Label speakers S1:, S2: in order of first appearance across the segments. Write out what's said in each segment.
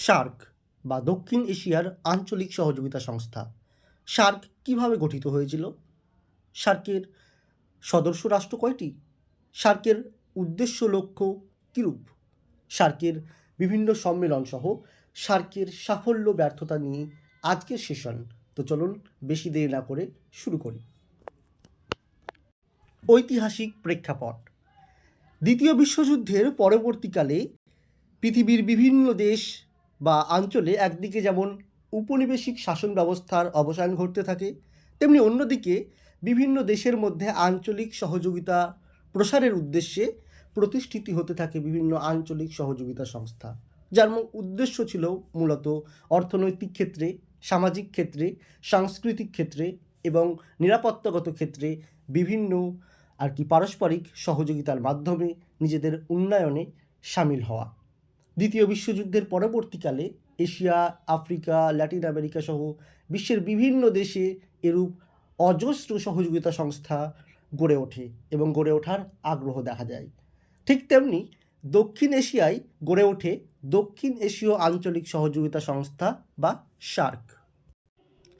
S1: SAARC বা দক্ষিণ এশিয়ার আঞ্চলিক সহযোগিতা সংস্থা। সার্ক কীভাবে গঠিত হয়েছিল? সার্কের সদস্য রাষ্ট্র কয়টি? সার্কের উদ্দেশ্য লক্ষ্য কীরূপ? সার্কের বিভিন্ন সম্মেলন সহ সার্কের সাফল্য ব্যর্থতা নিয়ে আজকের সেশন। তো চলুন বেশি দেরি না করে শুরু করি। ঐতিহাসিক প্রেক্ষাপট। দ্বিতীয় বিশ্বযুদ্ধের পরবর্তীকালে পৃথিবীর বিভিন্ন দেশ বা অঞ্চলে একদিকে যেমন উপনিবেশিক শাসন ব্যবস্থার অবসান ঘটতে থাকে, তেমনি অন্যদিকে বিভিন্ন দেশের মধ্যে আঞ্চলিক সহযোগিতা প্রসারের উদ্দেশ্যে প্রতিষ্ঠিত হতে থাকে বিভিন্ন আঞ্চলিক সহযোগিতা সংস্থা। যার উদ্দেশ্য ছিল মূলত অর্থনৈতিক ক্ষেত্রে, সামাজিক ক্ষেত্রে, সাংস্কৃতিক ক্ষেত্রে এবং নিরাপত্তাগত ক্ষেত্রে বিভিন্ন আর কি পারস্পরিক সহযোগিতার মাধ্যমে নিজেদের উন্নয়নে সামিল হওয়া। দ্বিতীয় বিশ্বযুদ্ধের পরবর্তীকালে এশিয়া, আফ্রিকা, ল্যাটিন আমেরিকা সহ বিশ্বের বিভিন্ন দেশে এরূপ অজস্র সহযোগিতা সংস্থা গড়ে ওঠে এবং গড়ে ওঠার আগ্রহ দেখা যায়। ঠিক তেমনি দক্ষিণ এশিয়ায় গড়ে ওঠে দক্ষিণ এশীয় আঞ্চলিক সহযোগিতা সংস্থা বা সার্ক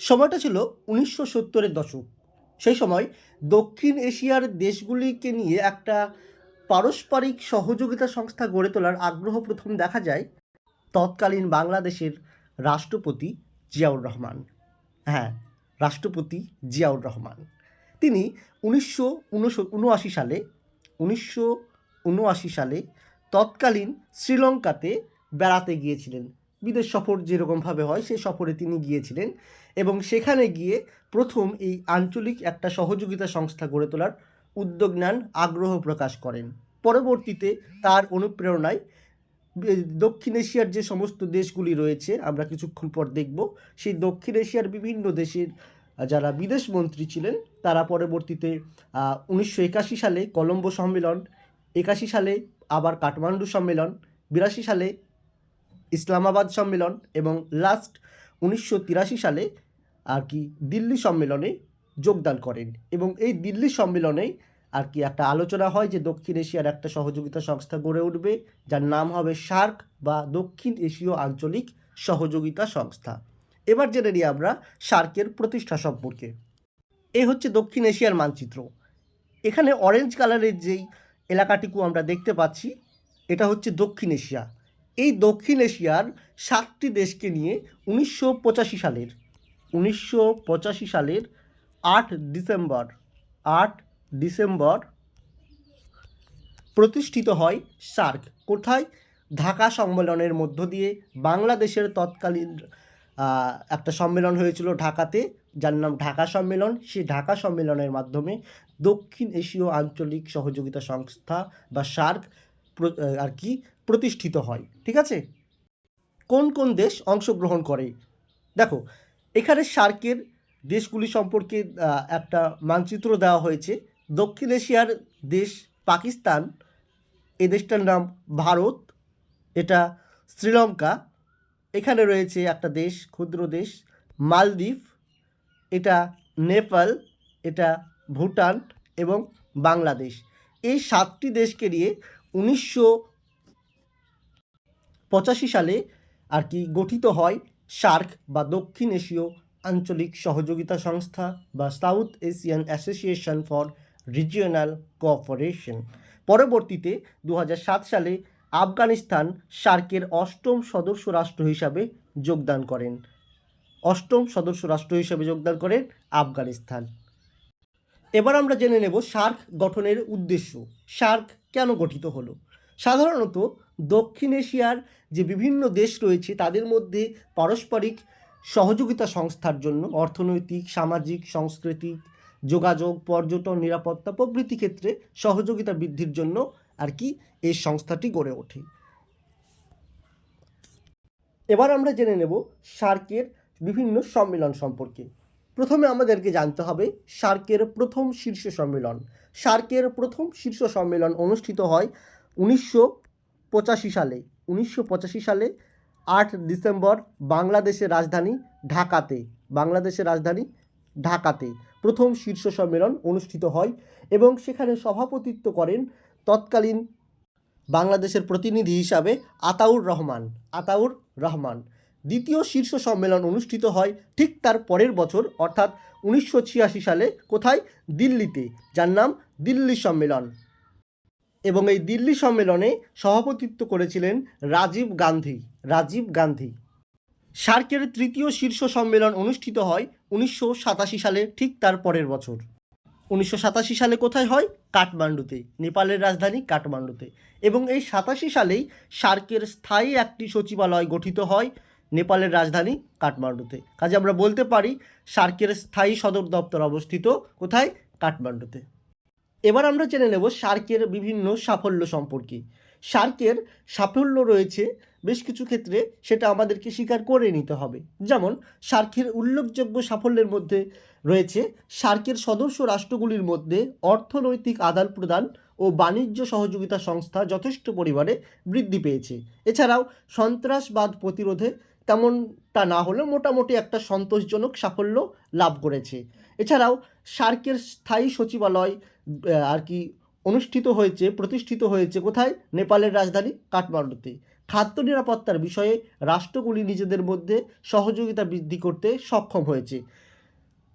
S1: সময়টা ছিল উনিশশো সত্তরের দশক। সেই সময় দক্ষিণ এশিয়ার দেশগুলিকে নিয়ে একটা পারস্পরিক সহযোগিতা সংস্থা গড়ে তোলার আগ্রহ প্রথম দেখা যায় তৎকালীন বাংলাদেশের রাষ্ট্রপতি জিয়াউর রহমান। হ্যাঁ রাষ্ট্রপতি জিয়াউর রহমান। তিনি উনিশশো উনআশি সালে, উনিশশো উনআশি সালে তৎকালীন শ্রীলঙ্কাতে বেড়াতে গিয়েছিলেন। বিদেশ সফর যেরকমভাবে হয় সেই সফরে তিনি গিয়েছিলেন এবং সেখানে গিয়ে প্রথম এই আঞ্চলিক একটা সহযোগিতা সংস্থা গড়ে তোলার উদ্যোগ নেন আগ্রহ প্রকাশ করেন। পরবর্তীতে তার অনুপ্রেরণায় দক্ষিণ এশিয়ার যে সমস্ত দেশগুলি রয়েছে, আমরা কিছুক্ষণ পর দেখব, সেই দক্ষিণ এশিয়ার বিভিন্ন দেশের যারা বিদেশ মন্ত্রী ছিলেন, তারা পরবর্তীতে উনিশশো একাশি সালে কলম্বো সম্মেলন, একাশি সালে আবার কাঠমান্ডু সম্মেলন, বিরাশি সালে ইসলামাবাদ সম্মেলন এবং লাস্ট উনিশশো তিরাশি সালে আর কি দিল্লি সম্মেলনে যোগদান করেন এবং এই দিল্লি সম্মেলনে আর কি একটা আলোচনা হয় যে দক্ষিণ এশিয়ার একটা সহযোগিতা সংস্থা গড়ে উঠবে, যার নাম হবে সার্ক বা দক্ষিণ এশীয় আঞ্চলিক সহযোগিতা সংস্থা। এবার জেনে নিই আমরা সার্কের প্রতিষ্ঠা সম্পর্কে। এই হচ্ছে দক্ষিণ এশিয়ার মানচিত্র। এখানে অরেঞ্জ কালারের যেই এলাকাটিকু আমরা দেখতে পাচ্ছি, এটা হচ্ছে দক্ষিণ এশিয়া। এই দক্ষিণ এশিয়ার সাতটি দেশকে নিয়ে উনিশশো পঁচাশি সালের, উনিশশো পঁচাশি সালের আট ডিসেম্বর আট ডিসেম্বর প্রতিষ্ঠিত হয় সার্ক। কোথায়? ঢাকা সম্মেলনের মধ্য দিয়ে বাংলাদেশের তৎকালীন একটা সম্মেলন হয়েছিল ঢাকাতে, যার নাম ঢাকা সম্মেলন। সেই ঢাকা সম্মেলনের মাধ্যমে দক্ষিণ এশীয় আঞ্চলিক সহযোগিতা সংস্থা বা সার্ক আর কি প্রতিষ্ঠিত হয়। ঠিক আছে? কোন কোন দেশ অংশগ্রহণ করে? দেখো, এখানে সার্কের দেশগুলি সম্পর্কে একটা মানচিত্র দেওয়া হয়েছে। দক্ষিণ এশিয়ার দেশ পাকিস্তান, এ দেশটার নাম ভারত, এটা শ্রীলঙ্কা, এখানে রয়েছে একটা দেশ, ক্ষুদ্র দেশ, মালদ্বীপ, এটা নেপাল, এটা ভুটান এবং বাংলাদেশ। এই সাতটি দেশকে নিয়ে উনিশশো পঁচাশি সালে আর কি গঠিত হয় সার্ক বা দক্ষিণ এশীয় আঞ্চলিক সহযোগিতা সংস্থা বা South Asian Association for Regional Cooperation. পরবর্তীতে দু হাজার সাত সালে আফগানিস্তান সার্কের অষ্টম সদস্য রাষ্ট্র হিসাবে যোগদান করেন। অষ্টম সদস্য রাষ্ট্র হিসাবে যোগদান করেন আফগানিস্তান। এবার আমরা জেনে নেব সার্ক গঠনের উদ্দেশ্য। সার্ক কেন গঠিত হলো? সাধারণত দক্ষিণ এশিয়ার যে বিভিন্ন দেশ রয়েছে, তাদের মধ্যে পারস্পরিক সহযোগিতা সংস্থার জন্য অর্থনৈতিক, সামাজিক, সাংস্কৃতিক, যোগাযোগ, পর্যটন, নিরাপত্তা প্রভৃতি ক্ষেত্রে সহযোগিতা বৃদ্ধির জন্য আর কি এই সংস্থাটি গড়ে ওঠে। এবার আমরা জেনে নেব সার্কের বিভিন্ন সম্মেলন সম্পর্কে। প্রথমে আমাদেরকে জানতে হবে সার্কের প্রথম শীর্ষ সম্মেলন। সার্কের প্রথম শীর্ষ সম্মেলন অনুষ্ঠিত হয় উনিশশো পঁচাশি সালে। উনিশশো পঁচাশি সালে আট ডিসেম্বর বাংলাদেশের রাজধানী ঢাকাতে, বাংলাদেশের রাজধানী ঢাকাতে প্রথম শীর্ষ সম্মেলন অনুষ্ঠিত হয় এবং সেখানে সভাপতিত্ব করেন তৎকালীন বাংলাদেশের প্রতিনিধি হিসাবে আতাউর রহমান আতাউর রহমান। দ্বিতীয় শীর্ষ সম্মেলন অনুষ্ঠিত হয় ঠিক তার পরের বছর, অর্থাৎ উনিশশো ছিয়াশি সালে কোথায়? দিল্লিতে। যার নাম দিল্লি সম্মেলন। এবং এই দিল্লি সম্মেলনে সভাপতিত্ব করেছিলেন রাজীব গান্ধী রাজীব গান্ধী। সার্কের তৃতীয় শীর্ষ সম্মেলন অনুষ্ঠিত হয় উনিশশো সাতাশি সালে, ঠিক তার পরের বছর। উনিশশো সাতাশি সালে কোথায় হয়? কাঠমান্ডুতে, নেপালের রাজধানী কাঠমান্ডুতে। এবং এই সাতাশি সালেই সার্কের স্থায়ী একটি সচিবালয় গঠিত হয় নেপালের রাজধানী কাঠমান্ডুতে। কাজে আমরা বলতে পারি, সার্কের স্থায়ী সদর দপ্তর অবস্থিত কোথায়? কাঠমান্ডুতে। এবার আমরা জেনে নেব সার্কের বিভিন্ন সাফল্য সম্পর্কে। সার্কের সাফল্য রয়েছে বেশ কিছু ক্ষেত্রে, সেটা আমাদেরকে স্বীকার করে নিতে হবে। যেমন সার্কের উল্লেখযোগ্য সাফল্যের মধ্যে রয়েছে সার্কের সদস্য রাষ্ট্রগুলির মধ্যে অর্থনৈতিক আদান প্রদান ও বাণিজ্য সহযোগিতা সংস্থা যথেষ্ট পরিমাণে বৃদ্ধি পেয়েছে। এছাড়াও, সন্ত্রাসবাদ প্রতিরোধে তেমনটা না হলেও মোটামুটি একটা সন্তোষজনক সাফল্য লাভ করেছে। এছাড়াও সার্কের স্থায়ী সচিবালয় আর কি অনুষ্ঠিত হয়েছে, প্রতিষ্ঠিত হয়েছে কোথায়? নেপালের রাজধানী কাঠমান্ডুতে। খাদ্য নিরাপত্তার বিষয়ে রাষ্ট্রগুলি নিজেদের মধ্যে সহযোগিতা বৃদ্ধি করতে সক্ষম হয়েছে।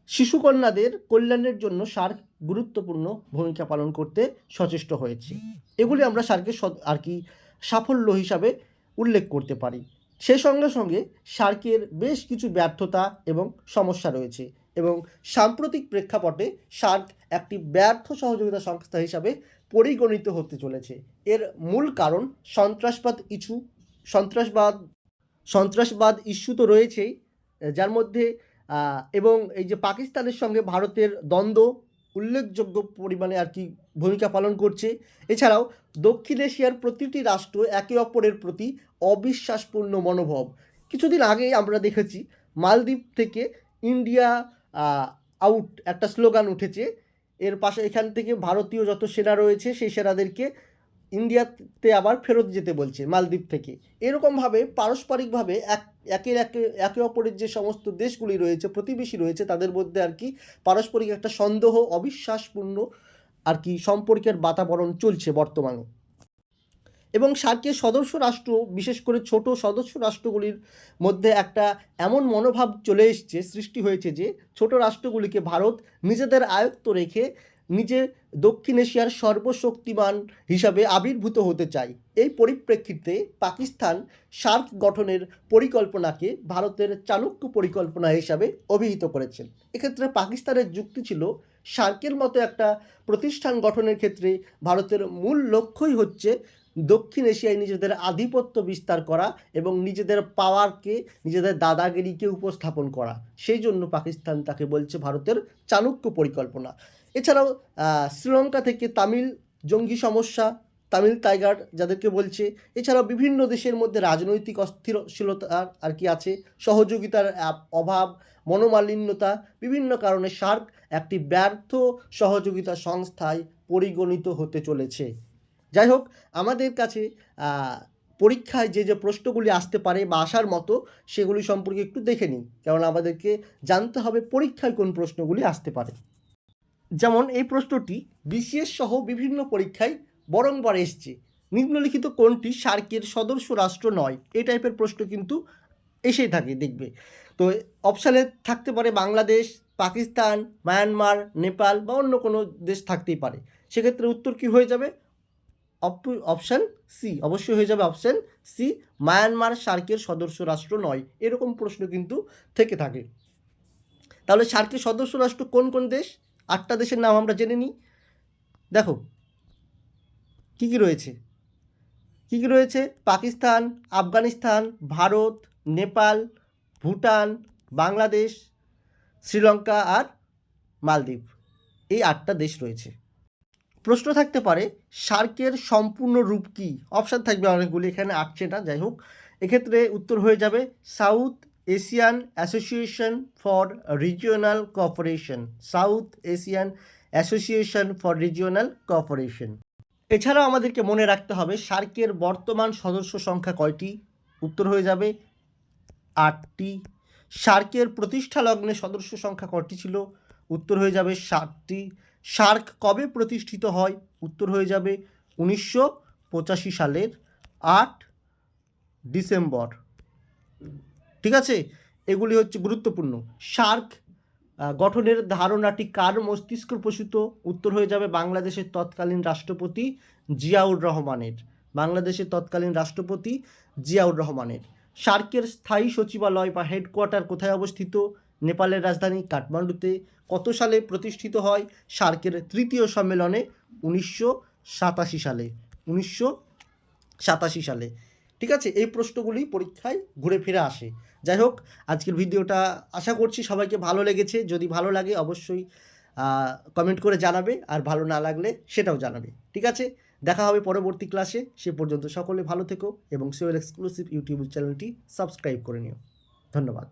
S1: শিশুকন্যাদের কল্যাণের জন্য সার্ক গুরুত্বপূর্ণ ভূমিকা পালন করতে সচেষ্ট হয়েছে। এগুলি আমরা সার্কের আর কি সাফল্য হিসাবে উল্লেখ করতে পারি। সেই সঙ্গে সঙ্গে সার্কের বেশ কিছু ব্যর্থতা এবং সমস্যা রয়েছে এবং সাম্প্রতিক প্রেক্ষাপটে সার্ক একটি ব্যর্থ সহযোগিতা সংস্থা হিসাবে পরিগণিত হতে চলেছে। এর মূল কারণ সন্ত্রাসবাদ ইস্যু। সন্ত্রাসবাদ সন্ত্রাসবাদ ইস্যু তো রয়েছেই, যার মধ্যে এবং এই যে পাকিস্তানের সঙ্গে ভারতের দ্বন্দ্ব উল্লেখযোগ্য পরিমাণে আর কি ভূমিকা পালন করছে। এছাড়াও দক্ষিণ এশিয়ার প্রতিটি রাষ্ট্র একে অপরের প্রতি অবিশ্বাসপূর্ণ মনোভাব। কিছুদিন আগেই আমরা দেখেছি, মালদ্বীপ থেকে ইন্ডিয়া আউট একটা স্লোগান উঠেছে এর পাশে এখান থেকে ভারতীয় যত সেনা রয়েছে, সেই সেনাদেরকে ইন্ডিয়াতে আবার ফেরত যেতে বলছে, মালদ্বীপ থেকে। এরকমভাবে, পারস্পরিকভাবে এক, একের একে একে অপরের যে সমস্ত দেশগুলি রয়েছে, প্রতিবেশী রয়েছে, তাদের মধ্যে আর কি পারস্পরিক একটা সন্দেহ, অবিশ্বাসপূর্ণ আর কি সম্পর্কের বাতাবরণ চলছে বর্তমানে। এবং সার্কের সদস্য রাষ্ট্র, বিশেষ করে ছোট সদস্য রাষ্ট্রগুলির মধ্যে একটা এমন মনোভাব চলে এসছে, সৃষ্টি হয়েছে যে ছোট রাষ্ট্রগুলিকে ভারত নিজেদের আয়ত্ত রেখে নিজে দক্ষিণ এশিয়ার সর্বশক্তিমান হিসাবে আবির্ভূত হতে চায়। এই পরিপ্রেক্ষিতে পাকিস্তান সার্ক গঠনের পরিকল্পনাকে ভারতের চাণক্য পরিকল্পনা হিসাবে অভিহিত করেছেন এক্ষেত্রে পাকিস্তানের যুক্তি ছিল, সার্কের মতো একটা প্রতিষ্ঠান গঠনের ক্ষেত্রে ভারতের মূল লক্ষ্যই হচ্ছে দক্ষিণ এশিয়ায় নিজেদের আধিপত্য বিস্তার করা এবং নিজেদের পাওয়ারকে, নিজেদের দাদাগিরিকে উপস্থাপন করা। সেই জন্য পাকিস্তান তাকে বলছে ভারতের চাণক্য পরিকল্পনা। এছাড়াও শ্রীলঙ্কা থেকে তামিল জঙ্গি সমস্যা, তামিল টাইগার যাদেরকে বলছে। এছাড়াও বিভিন্ন দেশের মধ্যে রাজনৈতিক অস্থিরশীলতা আর কি আছে, সহযোগিতার অভাব, মনোমালিন্যতা, বিভিন্ন কারণে সার্ক একটি ব্যর্থ সহযোগিতা সংস্থায় পরিগণিত হতে চলেছে। যাই হোক, আমাদের কাছে পরীক্ষায় যে যে প্রশ্নগুলি আসতে পারে বা আসার মতো, সেগুলি সম্পর্কে একটু দেখে নিই। কারণ আমাদেরকে জানতে হবে পরীক্ষায় কোন প্রশ্নগুলি আসতে পারে। যেমন, এই প্রশ্নটি বিসিএস সহ বিভিন্ন পরীক্ষায় বরংবার এসছে। নিম্নলিখিত কোনটি সার্কের সদস্য রাষ্ট্র নয়? এই টাইপের প্রশ্ন কিন্তু এসেই থাকে, দেখবে। তো, অপশানে থাকতে পারে বাংলাদেশ, পাকিস্তান, মায়ানমার, নেপাল বা অন্য কোনো দেশ থাকতেই পারে। সেক্ষেত্রে উত্তর কী হয়ে যাবে? অপশান সি অবশ্যই হয়ে যাবে অপশান সি মায়ানমার সার্কের সদস্য রাষ্ট্র নয়। এরকম প্রশ্ন কিন্তু থেকে থাকে। তাহলে সার্কের সদস্য রাষ্ট্র কোন কোন দেশ? আটটা দেশের নাম আমরা জেনে নিই। দেখো, কী কী রয়েছে? কী কী রয়েছে? পাকিস্তান, আফগানিস্তান, ভারত, নেপাল, ভুটান, বাংলাদেশ, শ্রীলঙ্কা আর মালদ্বীপ। এই আটটা দেশ রয়েছে। প্রশ্ন থাকতে পারে, সার্কের সম্পূর্ণ রূপ কী? অপশান থাকবে অনেকগুলি, এখানে আসছে না যাই হোক। এক্ষেত্রে উত্তর হয়ে যাবে South Asian Association for Regional Cooperation South Asian Association for Regional Cooperation এছাড়াও আমাদেরকে মনে রাখতে হবে, সার্কের বর্তমান সদস্য সংখ্যা কয়টি? উত্তর হয়ে যাবে, আটটি। সার্কের প্রতিষ্ঠা লগ্নে সদস্য সংখ্যা কয়টি ছিল? উত্তর হয়ে যাবে ষাটটি সার্ক কবে প্রতিষ্ঠিত হয়? উত্তর হয়ে যাবে উনিশশো পঁচাশি সালের আট ডিসেম্বর। ঠিক আছে? এগুলি হচ্ছে গুরুত্বপূর্ণ। সার্ক গঠনের ধারণাটি কার মস্তিষ্ক প্রসূত? উত্তর হয়ে যাবে বাংলাদেশের তৎকালীন রাষ্ট্রপতি জিয়াউর রহমানের। বাংলাদেশের তৎকালীন রাষ্ট্রপতি জিয়াউর রহমানের। সার্কের স্থায়ী সচিবালয় বা হেডকোয়ার্টার কোথায় অবস্থিত? নেপালের রাজধানী কাঠমান্ডুতে কত সালে প্রতিষ্ঠিত হয় সার্কের তৃতীয় সম্মেলনে? উনিশশো সাতাশি সালে। উনিশশো সাতাশি সালে। ঠিক আছে, এই প্রশ্নগুলি পরীক্ষায় ঘুরে ফিরে আসে। যাই হোক, আজকের ভিডিওটা আশা করছি সবাইকে ভালো লেগেছে। যদি ভালো লাগে অবশ্যই কমেন্ট করে জানাবে। আর ভালো না লাগলে সেটাও জানাবে। ঠিক আছে, দেখা হবে পরবর্তী ক্লাসে। সে পর্যন্ত সকলে ভালো থেকো এবং সিওর এক্সক্লুসিভ ইউটিউব চ্যানেলটি সাবস্ক্রাইব করে নিও। ধন্যবাদ।